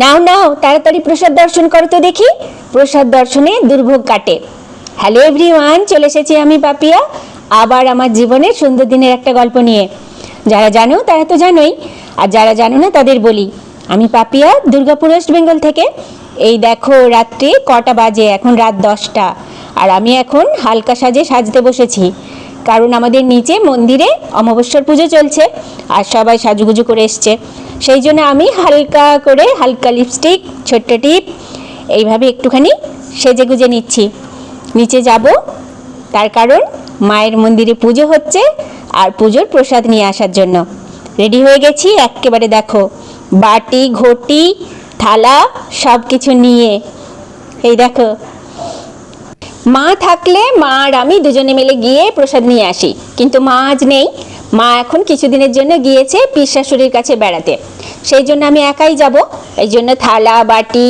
নাও নাও, তাড়াতাড়ি প্রসাদ দর্শন করো তো দেখি। প্রসাদ দর্শনে দুর্ভোগ কাটে। হ্যালো এভরিওয়ান চলে এসেছি আমি পাপিয়া, আবার আমার জীবনের সুন্দর দিনের একটা গল্প নিয়ে। যারা জানো, তারা তো জানোই, আর যারা জানো না, তাদের বলি। আমি পাপিয়া, দুর্গাপুর ওয়েস্ট বেঙ্গল থেকে। এই দেখো, রাত্রি কটা বাজে? এখন রাত দশটা। আর আমি এখন হালকা সাজে সাজতে বসেছি। কারণ আমাদের নিচে মন্দিরে অমাবস্যার পুজো চলছে, আর সবাই সাজুগুজু করে এসছে। সেই জন্য আমি হালকা করে হালকা লিপস্টিক ছোট্ট টিপ, এইভাবে একটুখানি সেজে গুজে নিচ্ছি। নিচে যাব, তার কারণ মায়ের মন্দিরে পুজো হচ্ছে আর পুজোর প্রসাদ নিয়ে আসার জন্য। রেডি হয়ে গেছি, একেবারে দেখো, বাটি, ঘটি, থালা সব কিছু নিয়ে। এই দেখো, মা থাকলে মা আর আমি দুজনে মিলে গিয়ে প্রসাদ নিয়ে আসি, কিন্তু মা আজ নেই। মা এখন কিছুদিনের জন্য গিয়েছে পিসাশুড়ির কাছে বেড়াতে। সেই জন্য আমি একাই যাব। এই জন্য থালা, বাটি,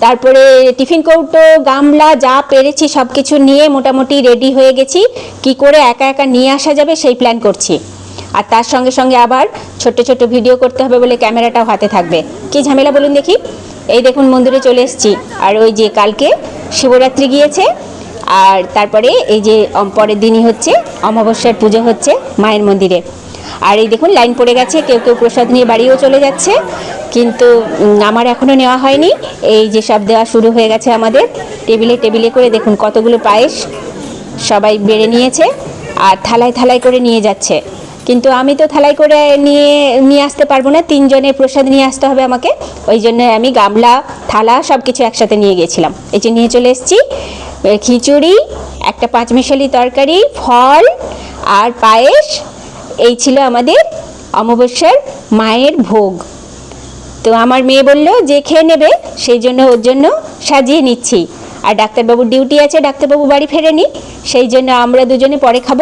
তারপরে টিফিন কৌটো, গামলা, যা পেরেছি সব কিছু নিয়ে মোটামুটি রেডি হয়ে গেছি। কি করে একা একা নিয়ে আসা যাবে সেই প্ল্যান করছি। আর তার সঙ্গে সঙ্গে আবার ছোট্ট ছোট্ট ভিডিও করতে হবে বলে ক্যামেরাটাও হাতে থাকবে। কি ঝামেলা বলুন দেখি। এই দেখুন, মন্দিরে চলে এসেছি। আর ওই যে কালকে শিবরাত্রি গিয়েছে। আর তারপরে এই যে পরের দিনই হচ্ছে অমাবস্যার পুজো হচ্ছে মায়ের মন্দিরে। আর এই দেখুন, লাইন পড়ে গেছে, কেউ কেউ প্রসাদ নিয়ে বাড়িও চলে যাচ্ছে, কিন্তু আমার এখনও নেওয়া হয়নি। এই যে সব দেওয়া শুরু হয়ে গেছে আমাদের, টেবিলে টেবিলে করে দেখুন কতগুলো পায়েস সবাই বেড়ে নিয়েছে আর থালায় থালায় করে নিয়ে যাচ্ছে। কিন্তু আমি তো থালাই করে নিয়ে নিয়ে আসতে পারব না, তিনজনের প্রসাদ নিয়ে আসতে হবে আমাকে। ওই জন্য আমি গামলা, থালা সব কিছু একসাথে নিয়ে গেছিলাম এই যে নিয়ে চলে এসেছি। খিচুড়ি, একটা পাঁচমিশালি তরকারি, ফল আর পায়েস। এই ছিল আমাদের অমাবস্যার মায়ের ভোগ। তো আমার মেয়ে বলল যে খেয়ে নেবে, সেই জন্য ওর জন্য সাজিয়ে নিচ্ছি। আর ডাক্তারবাবুর ডিউটি আছে, ডাক্তারবাবু বাড়ি ফেরেনি, সেই জন্য আমরা দুজনে পরে খাব।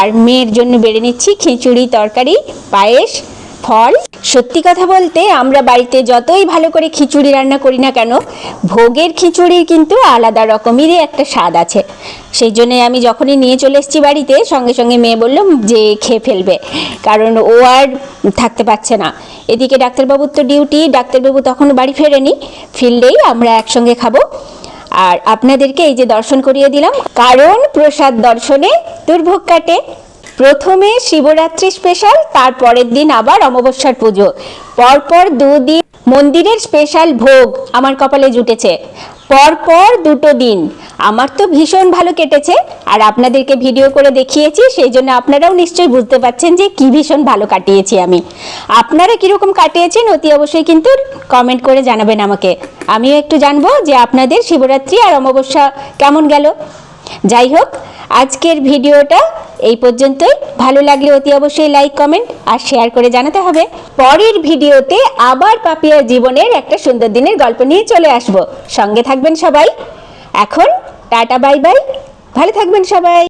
আর মেয়ের জন্য বেড়ে নিচ্ছি খিচুড়ি, তরকারি, পায়েস, ফল সত্যি কথা বলতে আমরা বাড়িতে যতই ভালো করে খিচুড়ি রান্না করি না কেন, ভোগের খিচুড়ির কিন্তু আলাদা রকমেরই একটা স্বাদ আছে। সেই জন্যে আমি যখনই নিয়ে চলে এসেছি বাড়িতে, সঙ্গে সঙ্গে মেয়ে বলল, যে খেয়ে ফেলবে। কারণ ও আর থাকতে পারছে না। এদিকে ডাক্তারবাবুর তো ডিউটি, ডাক্তারবাবু তখনও বাড়ি ফেরেনি। ফিরলেই আমরা একসঙ্গে খাব। আর আপনাদেরকে এই যে দর্শন করিয়ে দিলাম, কারণ প্রসাদ দর্শনে দুর্ভোগ কাটে। প্রথমে শিবরাত্রি স্পেশাল তার পরের দিন আবার অমাবস্যার পুজো। পরপর দুদিন মন্দিরের স্পেশাল ভোগ আমার কপালে জুটেছে। পরপর দুটো দিন। আমার তো ভীষণ ভালো কেটেছে, আর আপনাদেরকে ভিডিও করে দেখিয়েছি, সেই জন্য আপনারাও নিশ্চয়ই বুঝতে পারছেন যে কি ভীষণ ভালো কাটিয়েছি আমি। আপনারা কীরকম কাটিয়েছেন, অতি অবশ্যই কিন্তু কমেন্ট করে জানাবেন আমাকে। আমিও একটু জানব যে আপনাদের শিবরাত্রি আর অমাবস্যা কেমন গেল। যাই হোক আজকের ভিডিওটা এই পর্যন্তই। ভালো লাগলে অতি অবশ্যই লাইক, কমেন্ট আর শেয়ার করে জানাতে হবে। পরের ভিডিওতে আবার পাপিয়ার জীবনের একটা সুন্দর দিনের গল্প নিয়ে চলে আসব। সঙ্গে থাকবেন সবাই। এখন টাটা, বাই বাই। ভালো থাকবেন সবাই।